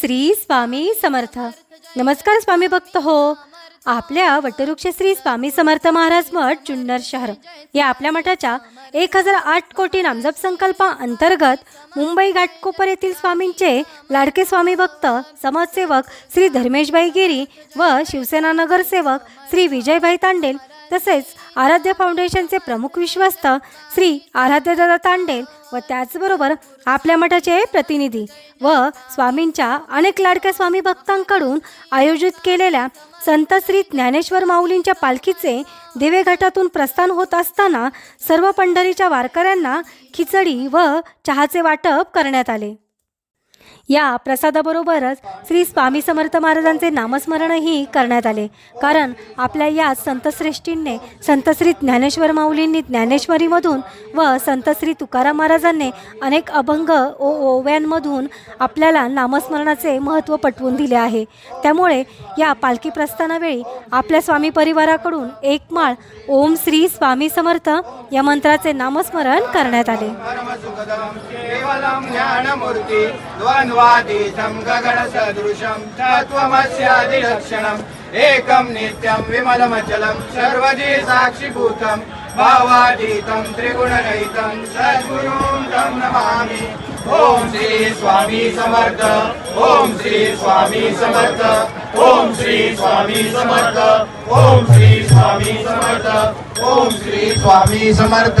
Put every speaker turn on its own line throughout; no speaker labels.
श्री स्वामी समर्थ. नमस्कार स्वामी भक्त हो. आपल्या वटवृक्ष श्री स्वामी समर्थ महाराज मठ जुन्नर शहर. या आपल्या मठाच्या एक हजार आठ कोटी नामजप संकल्पा अंतर्गत मुंबई घाटकोपर येथील स्वामींचे लाडके स्वामी भक्त समाजसेवक श्री धर्मेशभाई गिरी व शिवसेना नगरसेवक श्री विजयभाई तांडेल तसेच आराध्य फाउंडेशनचे प्रमुख विश्वस्त श्री आराध्यदादा तांडेल व त्याचबरोबर आपल्या मठाचे प्रतिनिधी व स्वामींच्या अनेक लाडक्या स्वामी भक्तांकडून आयोजित केलेल्या संत श्री ज्ञानेश्वर माऊलींच्या पालखीचे दिवे घाटातून प्रस्थान होत असताना सर्व पंढरीच्या वारकऱ्यांना खिचडी व चहाचे वाटप करण्यात आले. या प्रसादाबरोबरच श्री स्वामी समर्थ महाराजांचे नामस्मरणही करण्यात आले. कारण आपल्या या संतश्रेष्ठींनी संतश्री ज्ञानेश्वर माऊलींनी ज्ञानेश्वरीमधून व संतश्री तुकाराम महाराजांनी अनेक अभंग ओ ओव्यांमधून आपल्याला नामस्मरणाचे महत्त्व पटवून दिले आहे. त्यामुळे या पालखी प्रस्थानावेळी आपल्या स्वामी परिवाराकडून एक माळ ओम श्री स्वामी समर्थ या मंत्राचे नामस्मरण करण्यात आले.
परमसुखदं केवलं ज्ञानमूर्ति गगनसदृशं तत्त्वमस्यादिलक्षणम् एकं नित्यं विमलमचलं सर्वजी साक्षिभूतं भावातीतं त्रिगुणरहितं सद्गुरुं तं नमामि। ॐ श्री स्वामी समर्थ ॐ श्री स्वामी समर्थ ॐ श्री स्वामी समर्थ ॐ श्री स्वामी समर्थ ॐ श्री स्वामी समर्थ।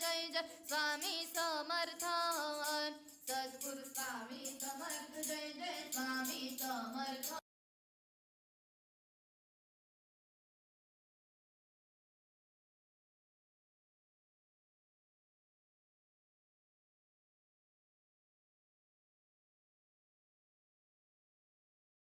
जय जय स्वामी समर्थ।